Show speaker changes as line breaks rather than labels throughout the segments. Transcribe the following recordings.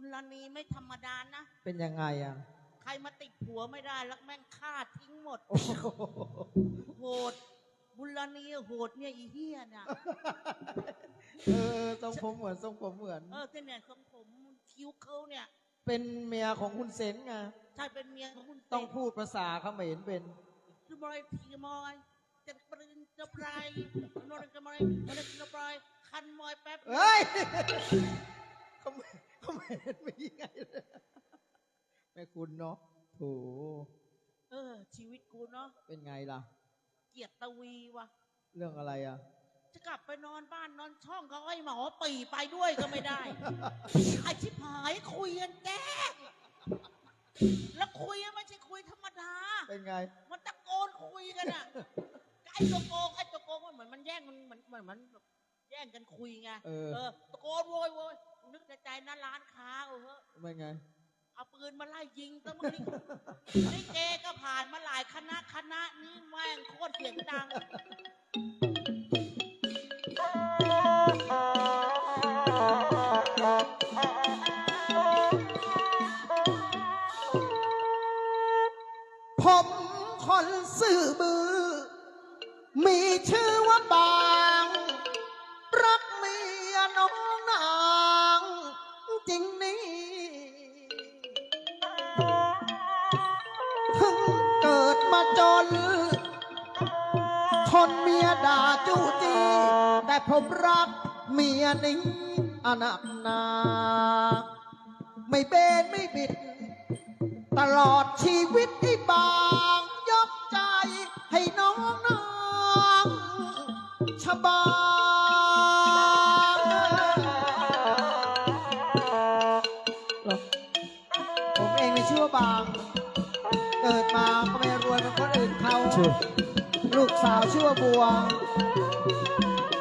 บุญรณีไม่ธรรมดานะ
เป็นยังไงอะ
ใครมาติดผัวไม่ได้แล้วแม่งฆ่าทิ้งหมด
โอ้โห
โหด บุญรณีโหดเนี่ยอีเหี้ยน่ะ
เออทรงผมเหมือนทรงผมเหมือน
เออที่เนี่ยของผมคิ้วเขาเนี่ย
เป็นเมียของคุณเซนไง
ใช่เป็นเมียของคุณ
ต้องพูดภาษาเขมรเป็น
คือบอยทีมอยจะปรินจะปลายนอนจะมอยมันจะปลายคันมอยแป๊บ
เฮ้ย เขมรเขมรไม่ยังไงเลยแม่คุณเนาะโถ
เออ ชีวิตกูเนาะ
เป็นไงล่ะ
เกียรติตวีวะ
เรื่องอะไรอะ
จะกลับไปนอนบ้านนอนช่องเขาไอ้หมอปีไปด้วยก็ไม่ได้ไอชิบหายคุยกันแกล้งแล้วคุยไม่ใช่คุยธรรมดา
เป็นไง
มันตะโกนคุยกันอะไอ้ตัวโกงไอ้ตัวโกงมันเหมือนมันแย่งมันเหมือนเหมือนมัน แบบแย่งกันคุยไง
เออ
ตะโกนโวยโวยนึกในใจนะร้านค้าเออเฮ้ย
เป็นไง
เอาปืนมาไล่ยิงตั้งนี่นี่เกก็ผ่านมาหลายคณะคณะนี้แม่งโคตรเสียงดัง
ผมคนซื่อบือ มีชื่อว่าบา ทนเมียด่าจู้จี้แต่ผมรักเมียนี้อนักหนา ไม่เบนไม่บิด ตลอดชีวิตที่บางยกใจให้น้องนางชบาผมเองไม่ชื่อว่าบาง เกิดมาก็ไม่รวยเหมือนคนอื่นเขาลูกสาวชื่อว่าบัว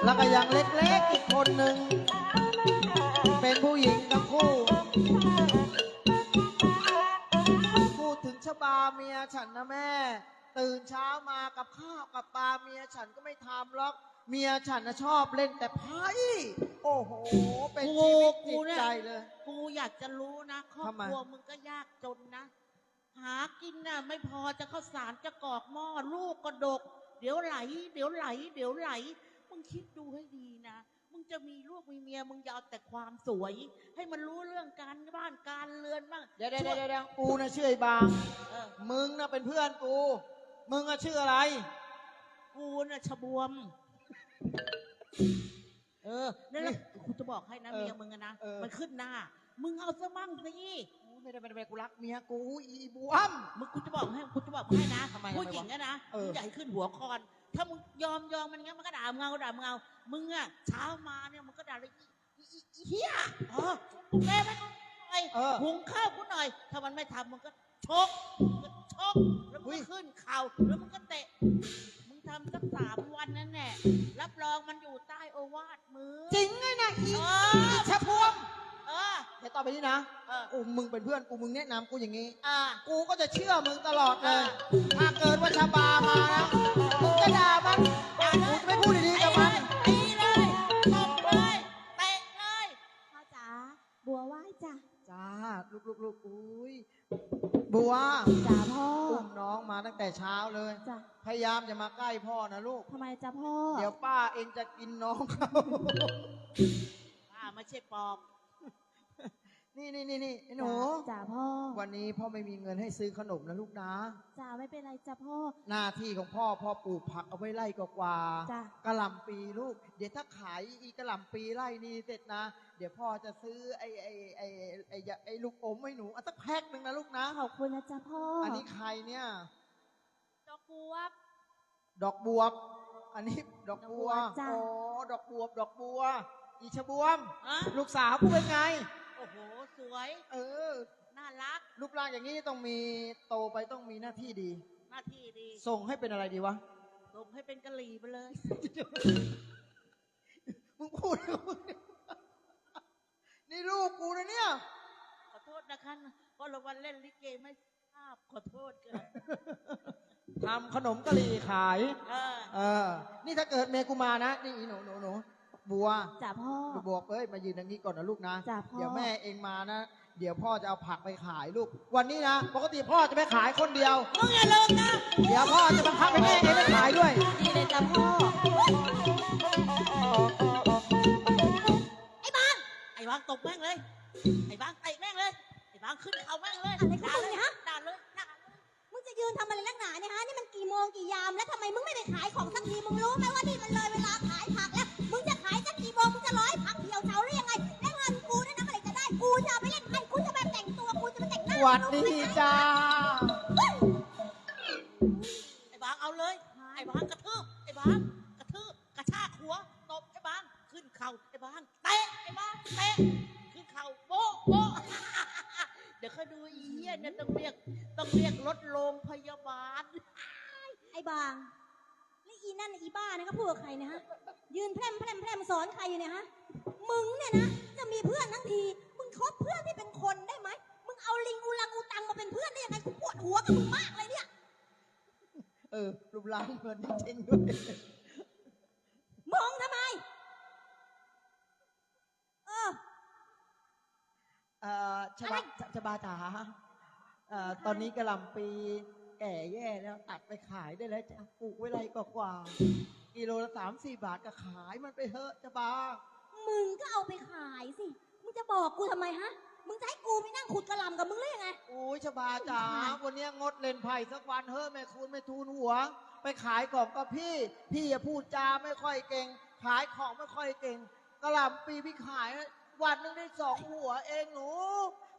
แล้วก็ยังเล็กๆอีกคนหนึ่ง เป็นผู้หญิงทั้งคู่ พูดถึงชบาเมียฉันนะแม่ ตื่นเช้ามากับข้าวกับปลาเมียฉันก็ไม่ทำหรอก เมียฉันนะชอบเล่นแต่ไพ่โอ้โห เป็นชีวิตจิตใจเลย
กูอยากจะรู้นะครอบ
ทำไม
ครัวมึงก็ยากจนนะ หากินน่ะไม่พอจะข้าวสารจะกรอกหม้อลูกก็ดก เดี๋ยวไหล เดี๋ยวไหล เดี๋ยวไหล มึงคิดดูให้ดีนะ มึงจะมีลูกมีเมีย มึงอย่าเอาแต่ความสวย ให้มันรู้เรื่องการบ้านการเรือนบ้าง
เดี๋ยวเดี๋ยวเดี๋ยวเดี๋ยวกูนะชื่อไอ้บาง
เออ
มึงนะเป็นเพื่อนกู มึงอะชื่ออะไร
กูน่ะชบวม เออนั่นแหละกูจะบอกให้นะ
เออ
เมียมึงอะนะ
เออ
มันขึ้นหน้า มึงเอาซะมั่งสิ
ไม่ได้ไม่ได้ไม่ได้กูรักเมียกูอีบวม
มึงกูจะบอกให้กูจะบอกให้นะ
ทำไม
ผู้
ทำไม
หญิงอะนะ
เออ
มึงอย่าให้ขึ้นหัวคอน ถ้ามึงยอมยอมมันงั้นมันก็ด่ามึงเอาด่ามึงเอามึงอะเช้ามาเนี่ยมึงก็ด่าเลยอีอีอีเฮียเออกูแม่ไม่ต้องไป
เออ
หุงข้าวกูหน่อย ถ้ามันไม่ทำมึงก็ชกมึงก็ชกแล้วมึง
อุ๊ย
ก็ขึ้นเข่าแล้วมึงก็เตะ มึงทำสักสามวันนั่นแหละรับรองมันอยู่ใต้โอวาทมือ
จริงไงนะอี
เอ
อี
อ
ชะพวง
เออ
เดี๋ยวต่อไปนี้นะ
เออ
กูมึงเป็นเพื่อนกูมึงแนะนำกูอย่างนี้
อ่า
กูก็จะเชื่อมึงตลอดเลย
อ่า
ถ้าเกิดว่าชาบามานะมึงจะด่ามัน
ด่า
กู
เลย
จะไม่พูดดีๆกับมัน
ตีเลยตบเลยเตะเลย
พ่อจ๋าบัวไหว้จ้ะ
จ้าลูกลูกลูกอุ้ยบัว
จ๋าพ่อ
อุ้มน้องมาตั้งแต่เช้าเลย
จ้ะ
พยายามจะมาใกล้พ่อนะลูก
ทำไมจ้ะพ่อ
เดี๋ยวป้าเองจะกินน้องเขา
อ่าไม่ใช่ปอบ
นี่นี่นี่นี่ไอ้หนู
จ๋าพ่อ
วันนี้พ่อไม่มีเงินให้ซื้อขนมนะลูกนะ
จ๋าไม่เป็นไรจ้ะพ่อ
หน้าที่ของพ่อพ่อปลูกผักเอาไว้ไล่กว่า
จ้ะ
ๆกะหล่ำปีลูก เดี๋ยวถ้าขายอีกะหล่ำปีไล่นี้เสร็จนะ เดี๋ยวพ่อจะซื้อไอ้ไอ้ไอ้ไอ้ไอ้ไอ้ลูกอมให้หนูเอาสักแพ็คหนึ่งนะลูกนะ
ขอบคุณนะจ๊ะพ่อ
อั
อั
นนี้ใครเนี่ย
ดอกบัว
ดอกบวบ อันนี้ดอกบัว
ดอกบัวจ้ะ
โอ้ดอกบวบ ดอกบัว อีชะบวม
อะ
ลูกสาวกูเป็นไง
โอ้โห สวย
เออ
น่ารัก
รูปร่างอย่างนี้ต้องมีโตไปต้องมีหน้าที่ดี
หน้าที่ดี
ส่งให้เป็นอะไรดีวะ
ส่งให้เป็นกะหรี่ไปเลย
มึงพูดกับมึงเนี่ยนี่ลูกกูนะเนี่ย
ขอโทษนะคะเพราะเราวันเล่นลิเกไม่ทราบขอโทษเกิน
ทำขนมกะหรี่ขาย
เออ
เออ นี่ถ้าเกิดเมย์กูมานะ นี่อีหนูหนูหนู บัว
จ๋าพ่อ
ลูกบวบเอ้ยมายืนอย่างนี้ก่อนนะลูกนะ
จ้ะพ่อ
เดี๋ยวแม่เองมานะ เดี๋ยวพ่อจะเอาผักไปขายลูก วันนี้นะ ปกติพ่อจะไปขายคนเดียว
มึงอย่าลืมนะ
เดี๋ยวพ่อจะบังคับให้แม่เองไปขายด้วย
ดีเลยจ้ะพ่อ
ไอ้บาง ไอ้บางตบแม่งเลย ไอ้บางเตะแม่งเลย ไอ้บางขึ้นเขาแม่งเลย
อะไรของมึงเนี่ยฮะ
ด่าเลยด่าเลย
มึงจะยืนทำอะไรนักหนาเนี่ยฮะ นี่มันกี่โมงกี่ยามแล้วทำไมมึงไม่ไปขายของสักที มึงรู้ไหมว่านี่มันเลยเวลาขาย วัด
ดีจ้า
ไอ้บางเอาเลย ไอ้บางกระทืบ ไอ้บางกระทืบ กระชากหัว ตบ ไอ้บาง ขึ้นเข่า ไอ้บาง เตะ ไอ้บาง เตะ ขึ้นเข่าโบ๊ะโบ๊ะ เดี๋ยวเขาดูไอีเหี้ยเนี่ยต้องเรียก ต้องเรียกรถโรงพยาบาล
ไอ้บางแล้วอีนั่นน่ะอีบ้านะก็พูดกับใครเนะฮะ ยืนแพร่มแพร่มแพร่มสอนใครอยู่เนี่ยฮะ มึงเนี่ยนะ จะมีเพื่อนทั้งที มึงคบเพื่อนที่เป็นคนได้ไหม เอาลิงอูรังอูตังมาเป็นเพื่อนได้ยังไงกูปวดหัวกับมึงมากเลยเนี่ย
เออรูปร่างเหมือนจริงๆด้วย
มองทำไม เออ
เอ่อชบาชบาจ๋าเอ่อตอนนี้กระหลำปีแก่แย่แล้วตัดไปขายได้แล้วจ้ะปลูกไว้ไรกกว่าๆกิโลละสามสี่บาทก็ขายมันไปเถอะชบา
มึงก็เอาไปขายสิ มึงจะบอกกูทำไมฮะ มึงจะให้กูไปนั่งขุดกระหลำกับมึงหรือยังไง
โอ้ยชบาจ๋าวันนี้งดเล่นไพ่สักวันเฮ้อแม่คุณไม่ทูนหัว ไปขายของกับพี่ พี่อย่าพูดจาไม่ค่อยเก่ง ขายของไม่ค่อยเก่งกระหลำปีพี่ขาย วันนึงได้สองหัวเองหนู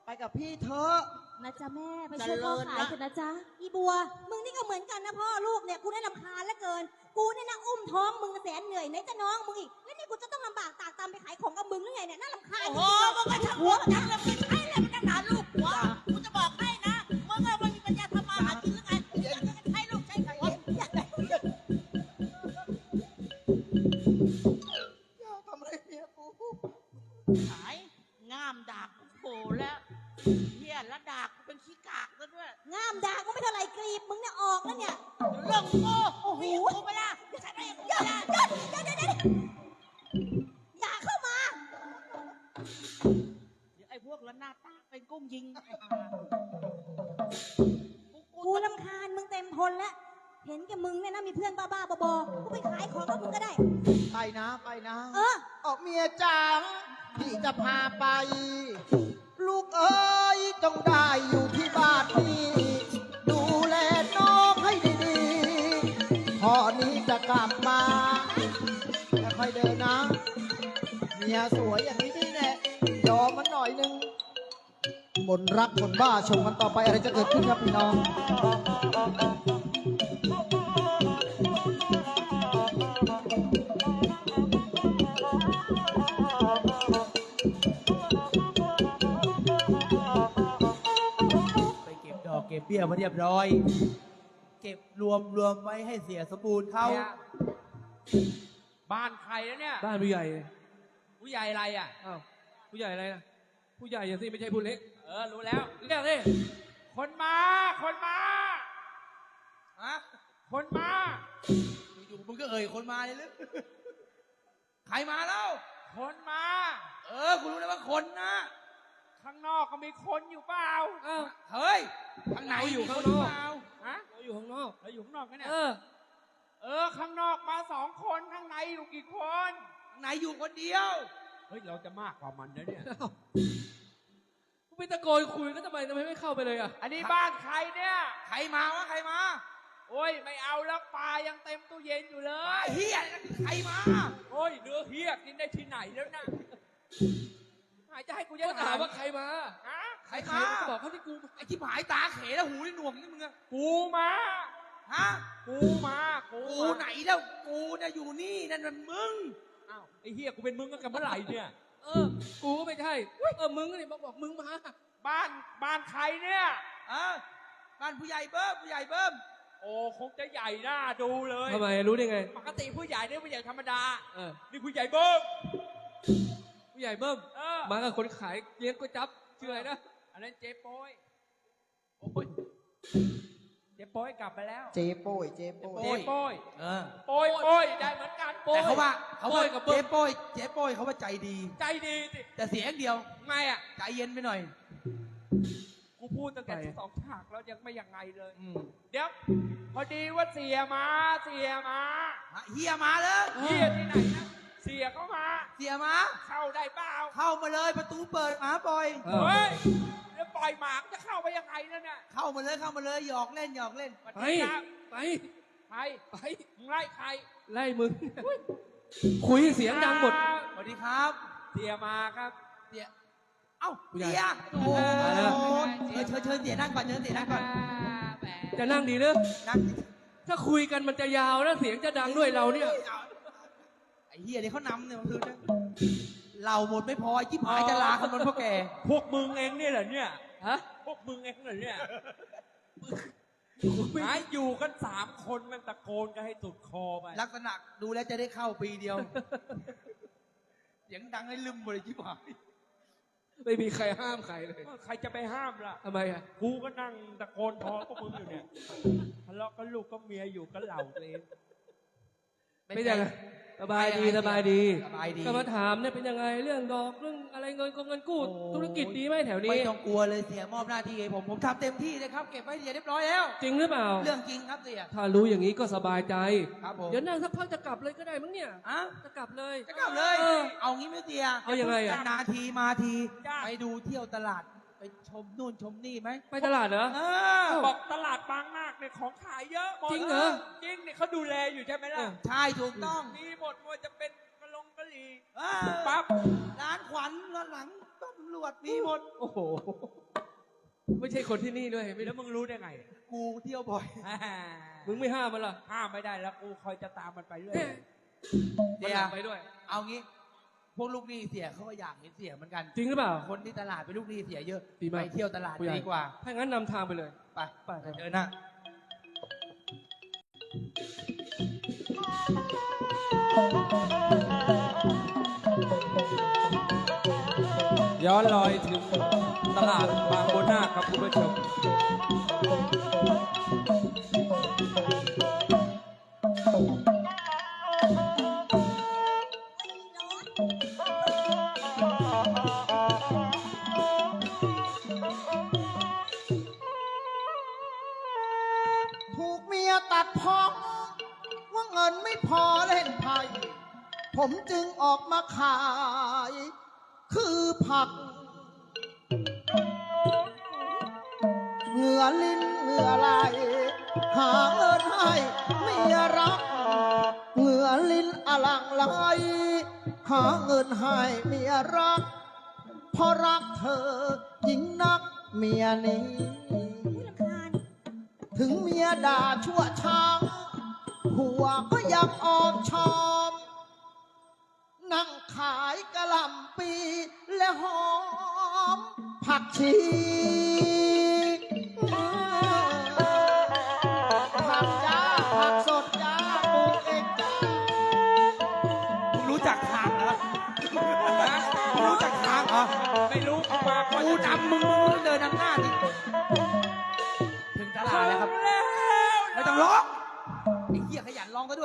ไปกับพี่เถอะ
นะจ๊ะแม่ไปช่วยพ่อ
เจริญ
ขาย
นะ
เถอะนะจ๊ะอีบัว มึงนี่ก็เหมือนกันนะพ่อลูกเนี่ยกูได้ลำคาญเหลือเกิน กูเนี่ยนะอุ้มท้องมึงแสนเหนื่อยไหนจะน้องมึงอีกแล้วนี่กูจะต้องลำบากตากตามไปขายของกับมึงหรือไงเนี่ยน่ารำคาญ
โอ้
จ
โห
ริงๆ
มึงก็ช่างหัวมันจังเลยไม่ใช่เลยมันจะหนาลูกหัวกูจะบอกให้นะมึงอะไม่มีปัญญาทำมาหากินหรือไงอยากจะใช้ลูกใช้หัว
อย่าทำอะไรเมียกู
ขายง่ามดาบกูโผล่แล้ว เค่
อยเดินนะเมียสวยอย่างนี้นี่แน่ยอมมันหน่อยนึงมนรักมนบ้าชมกันต่อไปอะไรจะเกิดขึ้นครับพี่น้อง
ไปเก็บดอกเก็บเบี้ยมาเรียบร้อย เก็บรวมรวมไว้ให้เสียสมบูรณ์เขา
เนี่ย บ้านใครแล้วเนี่ย
บ้านผู้ใหญ่
ผู้ใหญ่อะไรอะ
อ้าวผู้ใหญ่อะไรนะผู้ใหญ่อย่างสิไม่ใช่ผู้เล็ก
เออ รู้แล้ว
เรียกสิ
คนมา คนมา
ฮะ
คนมา
อยู่ๆมึงก็เอ่ยคนมาเลยหรือใครมาแล้ว
คนมา
เออกูรู้แล้วว่าคนนะ
ข้างนอกก็มีคนอยู่เปล่า
อ้าว
เฮ้ยข้างใน
เราอยู่
มีค
ข้าง
ห
น
รือ
อก
เปล่า
ฮะ
เราอยู่ข้างนอก
เราอยู่ข้างนอกกันเนี่ย
เออ
เออ ข้างนอกมาสองคนข้างในอยู่กี่คน
ข้างในอยู่คนเดียว
เฮ้ย เราจะมากกว่ามันนะเนี่ย
อ้าวกูไปตะโกนคุยก็ทำไมทำไมไม่เข้าไปเลยอะ
อันนี้บ้านใครเนี่ย
ใครมาวะใครมา
โอ้ย ไม่เอาแล้วปลายังเต็มตู้เย็นอยู่เล
ไอ้
ย
เฮียใครมา
โอ้ยเนื้อเฮียกินได้ที่ไหนแล้วนะหายจะให้กูยั
ก็
ง
ถามว่าใครมา
ฮะ
ใครมา
ก็บอกเขาที่กู
ไอ้ชิบหายตาเขแล้วหูนี่หน่วงนี่มึงอะ
กูมา
ฮะ
กูมา กู
กู
มา
ไหนแล้วกูเนี่ยอยู่นี่นั่นมันมึง
อ้าวไอ้เฮียกูเป็นมึงกันเมื่อไหร่เนี่ย
เออ กูก็ไม่ใช่ เออ มึงนี่บอกบอกมึงมา
บ้านบ้านใครเนี่ย
อะบ้านผู้ใหญ่เบิ้มผู้ใหญ่เบิ้ม
โอ้คงจะใหญ่หน้าดูเลย
ทำไมรู้ได้ไง
ปกติผู้ใหญ่เนี่ยผู้ใหญ่ธรรมดา
เออ
นี่ผู้ใหญ่เบิ้ม
ผู้ใหญ่เบิ้ม
เออ
มากับคนขายเลี้ยงก๋วยจั๊บชื่ออะไรนะ
อันนั้นเจ๊โป้ยโอ้ย เจ๊โป้ยกลับไปแล้ว
เจ๊โป้ยเจ๊โป้ย
เจ๊โป้ย
เออ
โป้ยโป้ยได้เหมือนกัน
แต่เขาว่าเขาว่า
โป้ยกับเบิ้
เจ๊
ม
โป้ยเจ๊โป้ยเขาว่าใจดี
ใจดีสิ
แต่เสียงเดียว
ไงอะ
ใจเย็นไปหน่อย
กูพูดตั้งแต่
ไป
สองฉากแล้วยังไม่ยังไงเลย
อืม
เดี๋ยวพอดีว่าเสียมาเสียมา
เฮียมาเลย
เฮียที่ไหนนะเสียเข้ามา
เสียมา
เข้าได้เปล่า
เข้ามาเลยประตูเปิดหมาปล่อย
เออ
เฮ้ย แล้วปล่อยหมากจะเข้าไปยังไงนั่นน่ะ
เข้ามาเลยเข้ามาเลยหยอกเล่นหยอกเล่น
สวัส
ไป
ดีครับ
ไป
ใคร
ไป
มึงไล่ใคร
ไล่มึงคุยเสียงดังหมด
สวัสดีครับ
เสียมาครับ
เสียเอ้า
ผู้ใหญ่
เสียโอ้โห
มาแล้ว
เชิญเชิญเชิญเสียนั่งก่อนเชิญเสียนั่งก่อน
จะนั่งดีเนอะ
นั่ง
ถ้าคุยกันมันจะยาวแล้วเสียงจะดังด้วยเราเนี่ย
ไอ้เฮียนี่เขานำเนี่ยมันคือ เราหมดไม่พอไอ้จิ๊บหายจะลาคนนั้นพ่อแก
พวกมึงเองเนี่ยเหรอเนี่ย
ฮะ
พวกมึงเองเหรอเนี่ยหายอยู่กันสามคนแมันตะโกนกันให้สุดคอไป
ลักษณะดูแล้วจะได้เข้าปีเดียว เสียงดังให้ลืมหมดเลยจิ๊บหาย
ไม่มีใครห้ามใครเลย
ใครจะไปห้ามล่ะ
ทำไมอะ
กูก็นั่งตะโกนพอพวกมึงอยู่เนี่ยทะเลาะกันลูกก็เมียอยู่กันเหล่าตัวเอง
เป็นยังไง สบายดีสบายดี
สบายดี
ก็มาถามเนี่ยเป็นยังไงเรื่องดอกเรื่องอะไรเงินกงเงินกู้
โอ้
ธุรกิจดีไหมแถวนี้
ไม่ต้องกลัวเลยเสียมอบหน้าที่ให้ผมผมทำเต็มที่เลยครับเก็บไว้เสียเรียบร้อยแล้ว
จริงหรือเปล่า
เรื่องจริงครับเสีย
ถ้ารู้อย่างนี้ก็สบายใจ
ครับผม
เดี๋ยวนั่งสักพักจะกลับเลยก็ได้มั้งเนี่ย
อะ
จะกลับเลย
จะกลับเลย
เออ
เอางี้ไหม่เสีย
เอายังไงอะ
นาทีมาที
จ้า
ไปดูเที่ยวตลาด ไปชมนู่นชมนี่ไหม
ไปตลาดเหรอ
เออ
บอกตลาดบางนาคเนี่ยของขายเยอะหมด
จริงเหรอ
จริงเนี่ยเขาดูแลอยู่ใช่ไหมล่ะ
ใช่ถูกต้อง
มีหมดว่าจะเป็นกระลงกะหรี่
เออ
ปั๊บ
ร้านขวัญร้านหลังตำรวจมีหมด
โอ้โห ไม่ใช่คนที่นี่ด้วยไม่
แล้
รู้
วมึงรู้ได้ไง
กูเที่ยวบ่อย
มึงไม่ห้ามมันล่ะ
ห้ามไม่ได้แล้วกูคอยจะตามมันไปเรื่อย
เนี่ย
เดี๋
มัน
ยว
หลังไปด้วย
เอางี้ พวกลูกหนี้เสียเขาก็อยากเห็นเสียเหมือนกัน
จริงหรือเปล่า
คนที่ตลาดเป็นลูกหนี้เสียเยอะ
ดีมาก
ไปเที่ยวตลาด
ผู้ใหญ่
ดีกว่า
ถ้างั้นนำทางไปเลย
ไป
ไปครับ
เดินนะ
ย้อนลอยถึงตลาดบางบนนาคครับคุณผู้ชม
รัก เพราะรักเธอยิ่งนักเมียนี้ ถึงเมียด่าชั่วช้างหัวก็ยังออกชอม นั่งขายกะหล่ำปีและหอม ผักชี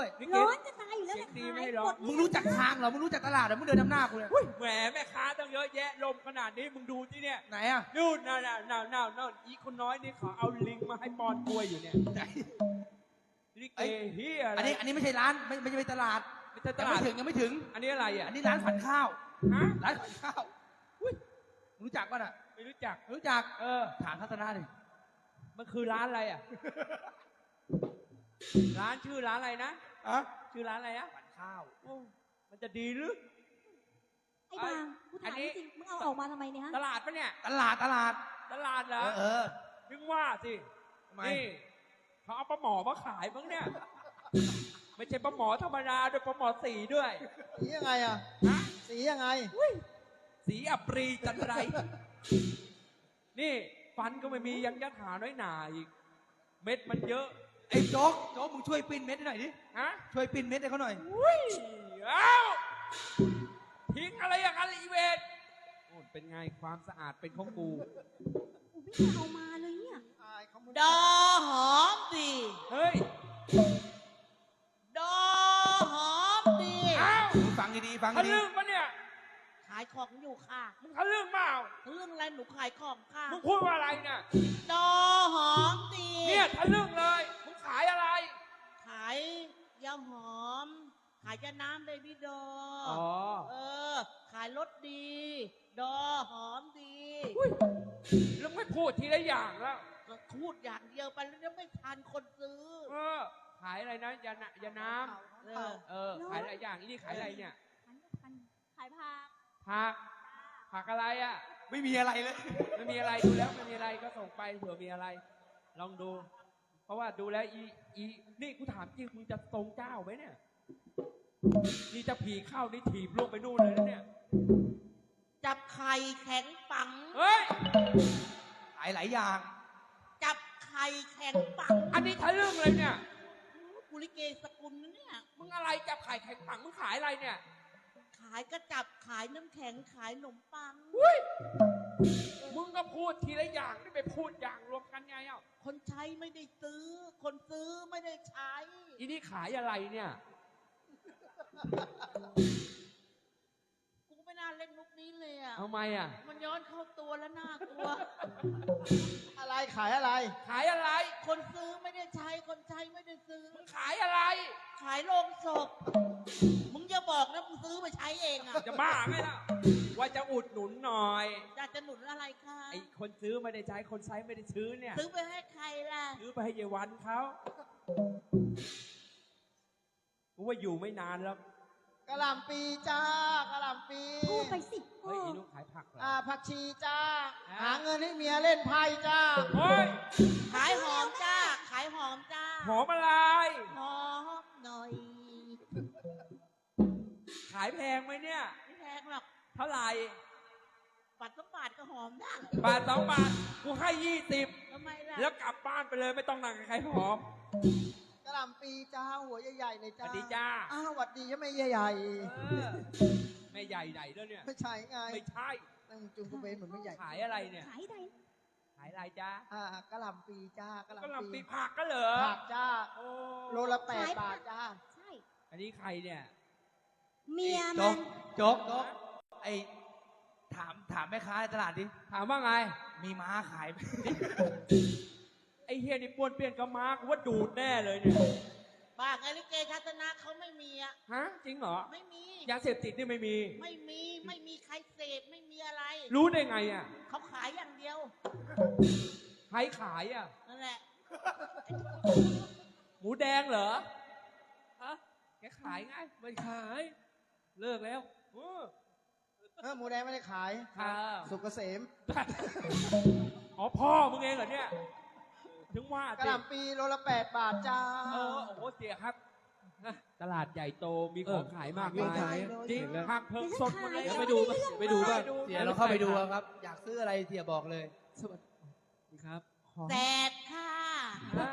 ด้
วยนี่กิ
ร้
น
อนจะตายอยู่แล้ว
เสียงดี
จะ
ไม่
ขาย
ให้ร้อง
หมด
มึงรู้จักทางเหรอ มึงรู้จักตลาดเหรอ มึงเดินนำหน้ากูเลย
แหมแม่ค้าตั้งเยอะแยะลมขนาดนี้มึงดูที่เนี่ย
ไหนอะ
นู่นน่ะน่ะน่ะน่ะน่ะอีคนน้อยนี่เขาเอาลิงมาให้ปอนกล้วยอยู่เนี่ย
ไหน
ลิเก
เอ้ย
เฮียอะไร
อันนี้ อันนี้ไม่ใช่ร้าน ไม่ไม่ใช่ตลาด
ไม่ใช่ต
ยัง
ลา
ไม่
ด
ถึงยังไม่ถึง
อันนี้อะไรอะ
อันนี้ร้านผัดข้าว
ฮะ
ร้านผัดข้าวอุ้ยมึงรู้จักป่ะน่ะ
ไม่รู้จัก
ไม่รู้จัก
เออ
ถามทัศนะดิ
มันคือร้านอะไรอะ ร้านชื่อร้านอะไรนะ
อะ
ชื่อร้านอะไรอะ
ผัดข้าว
โอ้มันจะดีหรือ
ไอ้บางกู
อั
ถานม
นี้
จริงๆมึงเอาออกมาทำไมเนี่ยฮะ
ตลาดปะเนี่ย
ตลาดตลาด
ตลาดเหร
เอ
อ
อเออ
ถึงว่าสิ
ทำไม
นี่เขาเอาปลาหมอมาขายมั้งเนี่ย ไม่ใช่ปลาหมอธรรมดาด้วยปลาหมอสีด้วย
สียังไงอะ
ฮะ
สียังไง
สีอัปรีจันไร นี่ ฟันก็ไม่มียังยัดหาน้อยหนาอีก เม็ดมันเยอะ
ไอ้โจ๊กโจ๊กมึงช่วยปิ้นเม็ดให้หน่อยดิ
ฮะ
ช่วยปิ้นเม็ดให้เขาหน่อย
อุ้ยเอ้าทิ้งอะไรอย่างนั้นอีเวนโอ้เป็นไงความสะอาดเป็นของกู
กูไม่ได้เอามาเลยเนี่ย
ดอหอมดี
เฮ้ย
ดอหอมดี
เอ้า
ฟังดีๆฟัง
ทะ
ดี
ลึ่งปะเนี่ย
ใครายของอยู่ค่ะ
มึงทะลึ่งเปล่า
เรื่องอะไรหนูขายของค่ะ
มึงพูดว่าอะไรเนี่ย
ดอหอมดี
เนี่ยทะลึ่งเลยมึงขายอะไร
ขายยาหอม ขายยาน้ำเบบี้ดอ
อ๋อ
เออ ขายรถดี ดอหอมดี
อุ้ยแล้วไม่พูดทีละอย่างแล้ว
ก็พูดอย่างเดียวไปแล้วเดี๋ยวไม่ทันคนซื้อ
เออ ขายอะไรนะยานะยาน้
เออำ
เออ ขายหลายอย่างอีนี่ขายอะไรเนี่ย
ขายผัก
ผักผักอะไรอะ
ไม่มีอะไรเลย
ไม่มีอะไรดูแล้วไม่มีอะไรก็ส่งไปเผื่อมีอะไร ลองดู เพราะว่าดูแล้วอีอีนี่กูถามจริงมึงจะตรงเจ้าไหมเนี่ยนี่จะผีเข้านี่ถีบลงไปนู่นเลยนะเนี่ย
จับไข่แข็งปัง
เฮ้ย
ขายหลายอย่าง
จับไข่แข็งปัง
อันนี้ทะลึ่งเลยเนี่ย
กุลิเกสกุลนะเนี่ย
มึงอะไรจับไข่แข็งปังมึงขายอะไรเนี่ย
ขายก็จับขายน้ำแข็งขายขนมปัง
อุ้ยมึงก็พูดทีละอย่างนี่ไปพูดอย่างรวมกันไงอะ
คนใช้ไม่ได้ซื้อ คนซื้อไม่ได้ใช้
อีนี่ขายอะไรเนี่ย
กูไม่ น่าเล่นมุกนี้เลยอะ
ทำไมอะ
มันย้อนเข้าตัวแล้วน่ากลัว
อะไรขายอะไร
ขายอะไร
คนซื้อไม่ได้ใช้ คนใช้ไม่ได้ซื้อ
มึงขายอะไร
ขายโลงศพ มึงอย่าบอกนะมึงซื้อมาใช้เองอะ
จะบ้าไงล่ะ ว่าจะอุดหนุนหน่อย
อยากจะหนุนอะไรคะ
ไอ้คนซื้อไม่ได้ใช้ คนใช้ไม่ได้ซื้อเนี่ย
ซื้อไปให้ใครล่ะ
ซื้อไปให้เยายวันเขากูว่าอยู่ไม่นานแล้ว
กะหล่ำปีจ้ากะหล่ำปี
พูดไปสิ
เฮ้ยอีนุขายผักเหรอ
อ่าผักชีจ้า
อ่า
หาเงินให้เมียเล่นไพ่จ้า
เฮ้ย
ขายหอมจ้า ขายหอมจ้า
หอมอะไร
หอมหน่อย
ขายแพงไหมเนี่ย
ไม่แพงหรอก
เท่าไหร่
ปัดสมบาทก็หอมได้
บาทสองบาทกูให้ยี่สิบ
ทำไมล่ะ
แล้วกลับบ้านไปเลยไม่ต้องนั่งกับใครหอม
กะ หล่ำปีจ้าหัวใหญ่ๆเลย
ส
จ้า
วัสดีจ้า
อ้าวสวัสดีใช่ไหมใหญ่
เออไม่ใหญ่ไหนแล้วเนี่ย
ๆไม่ใช่ไง
ไม่ใช่
นั่งจุงกระเบนเหมือนไม่ใหญ่
ขายอะไรเนี่ย
ขายใด
ขายอะไรจ้า
อ่ากะหล่ำปีจ้ากะห
ก็
ล่ำ
ลำปี
ปี
ผักก็เหรอ
ผักจ้า
โอ้
โลละแปดบาทจ้า
ใช่
อันนี้ใครเนี่ย
เมีย
โจ๊
มั
ก
น
โจ๊กโจ๊กไอถามถามแม่ค้าในตลาดดิ
ถามว่าไง
มีม้าขายไหม
ไอ้เฮียนี่ป้วนเปี้ยนกับมากูว่าดูดแน่เลยเนี่ย
บ้าไงลิเกทัศนะเขาไม่มีอะ
ฮะจริงเหรอ
ไม่มี
ยาเสพติดนี่ไม่มี
ไม่มีไม่มีใครเสพไม่มีอะไร
รู้ได้ไงอะ
เขาขายอย่างเดียว
ใครขายอะ
นั่นแหละ
หมูแดงเหรอ
ฮะ
แกขายไง
ไม่ขาย เลิกแล้ว
เออ
เออหมูแดงไม่ได้ขาย
ค่ะ
สุกเกษม
อ๋อพ่อมึงเองเหรอเนี่ย ถึงว่ากะสิ
หล่ำปีโลละแปดบาทจ้า
เออโอ้โหเสียครับนะตลาดใหญ่โตมีข
เอ
อ
อง
ขายมาก
เรื่อง
มาย
ขาย
จริง
เห็นแล้ว
ผักเพิ่งสดหมดเลย
เดี๋ยวไปดูป่ะไปดูป่ะ
เสียเราเข้าไปดูอะครับ อยากซื้ออะไรเสียบอกเลย
สวัสดีครับ
แสบค่ะ
อะ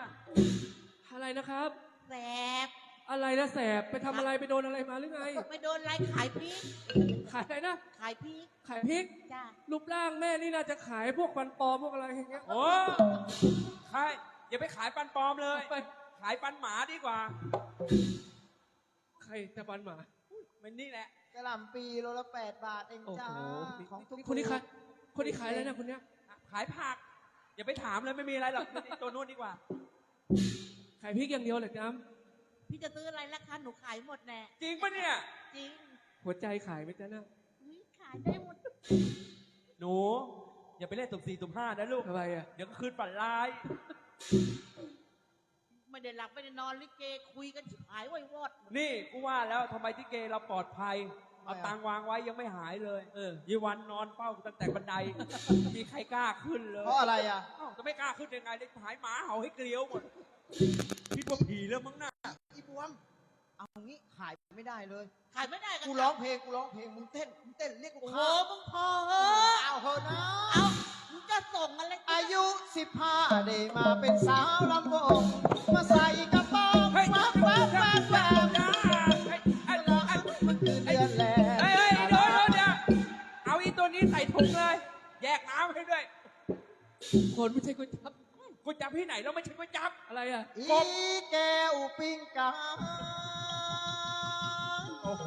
อะไรนะครับ
แสบ
อะไรนะแสบไปทำอะไรไปโดนอะไรมาหรือไง
ไม่โดนอะไรขายพริก
ขายอะไรนะ
ขายพริก
ขายพริก
จ้า
รูปร่างแม่นี่น่าจะขายพวกฟันปลอมพวกอะไรอย่างเงี้ย
โอ้ขายอย่าไปขายปันปลอมเลย
ไป
ขายปันหมาดีกว่า
ใครจะฟันหมา
มันนี่แหละ
กะหล่ำปีโลละแปดบาทเอง
โอ้
จ้า
โห
ของทุก
นี่คนนี้ขายคนนี้ขายอะไรนะคนเนี้ย
ขายผัก อย่าไปถามเลยไม่มีอะไรหรอกนี่ตัวนู้นดีกว่า
ขายพริกอย่างเดียวเลยจ้
พี่จะซื้ออะไรราคาหนูขายหมดแน่
จริงปะเนี่ย
จริงำ
หัวใจขายไหมจ๊ะนะ
อุ๊ยขายได้หมด
หนู อย่าไปเล่นตุ่มสี่ตุ่มห้านะลูก
ทำไมอะ
เดี๋ยวก็คืนฝันร้าย
ไม่ได้หลับไม่ได้นอนลิเกคุยกันชิบหายไว้วอด
นี่กูว่าแล้วทำไมที่เกเราปลอดภัย เอาตังค์วางไว้ยังไม่หายเลยเออ ยีวันนอนเฝ้าตั้งแต่บันได มีใครกล้าขึ้นเลย
เพราะอะไรอะ
อ้าวจะไม่กล้าขึ้นยังไงเลยหายหมาเห่าให้เกลียวหมดคิดว่าผีแล้วมั้งน่ะ
อี บวม เอางี้ขายไม่ได้เลย
ขายไม่ได้กัน
กูร้องเพลงกูร้องเพลงมึงเต้นมึงเต้นเรียกลูก
โอ้โห
ค้า
มึงพอเออ
เอาเถอะนะ
เอามึงจะส่งอะไรกู
อายุสิบห้าได้มาเป็นสาวลำวงมาใส่กระโปรง
เฮ้ย
แวบแวบแวบแวบ
จ้าเฮ้ยไอ้
เวลามันคือเดือนแล
เฮ้ยเฮ้ยเดี๋ยวเดี๋ยวเดี๋ยวเอาอีตัวนี้ใส่ถุงเลย แยกน้ำให้ด้วย
คนไม่ใช่คนจับ
กูจับที่ไหนแล้วไม่ใช่กูจับ
อะไรอะ
อีแก้วปิ้งกา
โอ้โห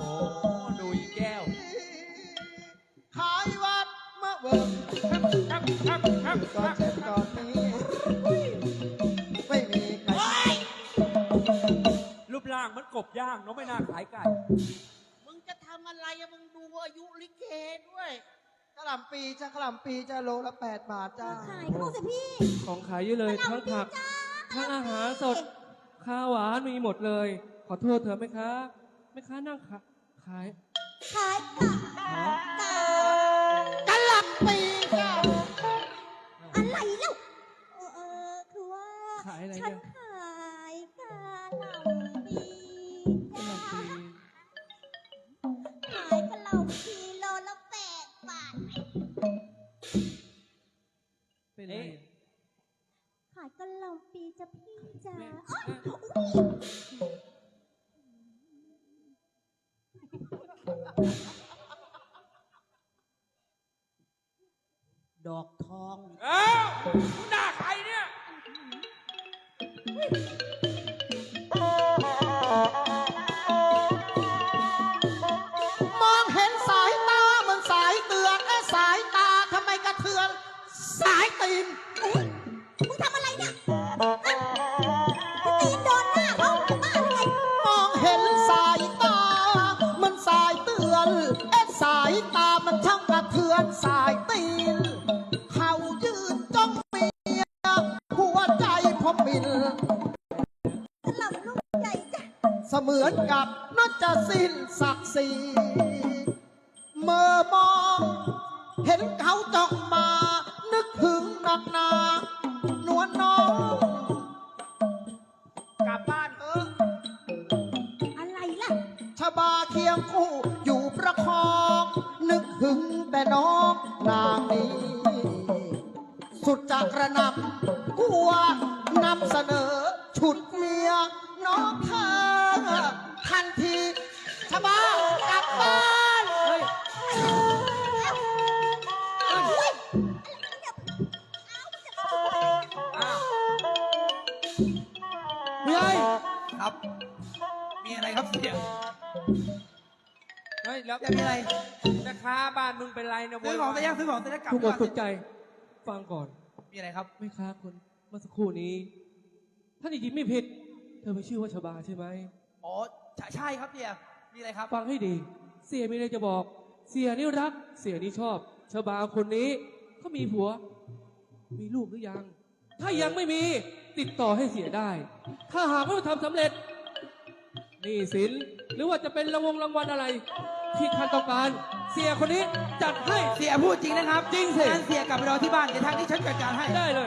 ดูอีแก้วา
ยวัดมะเวิร์ก
ครับครับครับ
ก่อนเจ็บก่อนนี้ไม่มีใคร
รูปร่างเหมันกบย่างเนาะไม่น่าขายไก่
มึงจะทำอะไรอะมึงดูอายุลิเกด้วย
กระหล่ำปีจ้ากระหล่ำปีจ้าโลละแปดบาทจ้า
ขายเข้าสิพี่
ของขายเยอะเลยทั้งผักทั้งอาหารสดข้าวหวานมีหมดเลย ขอโทษเถอะไหมคะแม่ค้านั่งขาขาย
ขายกะกะ
กระหล่ำปีจ้า
อะไรเล่าเออเออคือว่า
ขายอะไร
ฉั
เนี่ย
ขาย
เป็นไร
เอ๊ะ
ขายกะหล่ำปีจะพี่จ๋า
แม่
อ๊ะ
ดอกทอง
เอ้า
สมือนกั
บ
น่าจะสิ้นศักดิ์ศรีเมื่อมอง เห็นเขาจ้อง
เฮ้ยครับ มีอะไรครับเสีย
เฮ้ยแล้ว
จะมีอะไร
แม่ค้าบ้านมึงเป็นไรเนี่ย
ซื้อของเสร็จยังซื้อของเสร็จแล้วกลับ
ทุกค
ก่
น
อน
สนใจ ฟังก่อน
มีอะไรครับ
แม่ค้าคนเมื่อสักครู่นี้ท่านหญิงไม่ผิด เธอไม่ชื่อว่าชบาใช่ไหม
อ๋อใช่ใช่ครับเสียมีอะไรครับ
ฟังให้ดี เสียมีอะไรจะบอก เสียนี่รัก เสียนี่ชอบชบาคนนี้เขามีผัว มีลูกหรือยัง ถ้ายังไม่มี ติดต่อให้เสียได้ ถ้าหากว่าทำสำเร็จหนี่สินหรือว่าจะเป็นรางวงรางวัลอะไร ที่ท่านต้องการ เสียคนนี้จัดให้
เสียพูดจริงนะครับ
จริงสิ
งั้นเสียกลับไปรอที่บ้านเดี๋ยวทางนี้ฉันจัดการให้
ได้เลย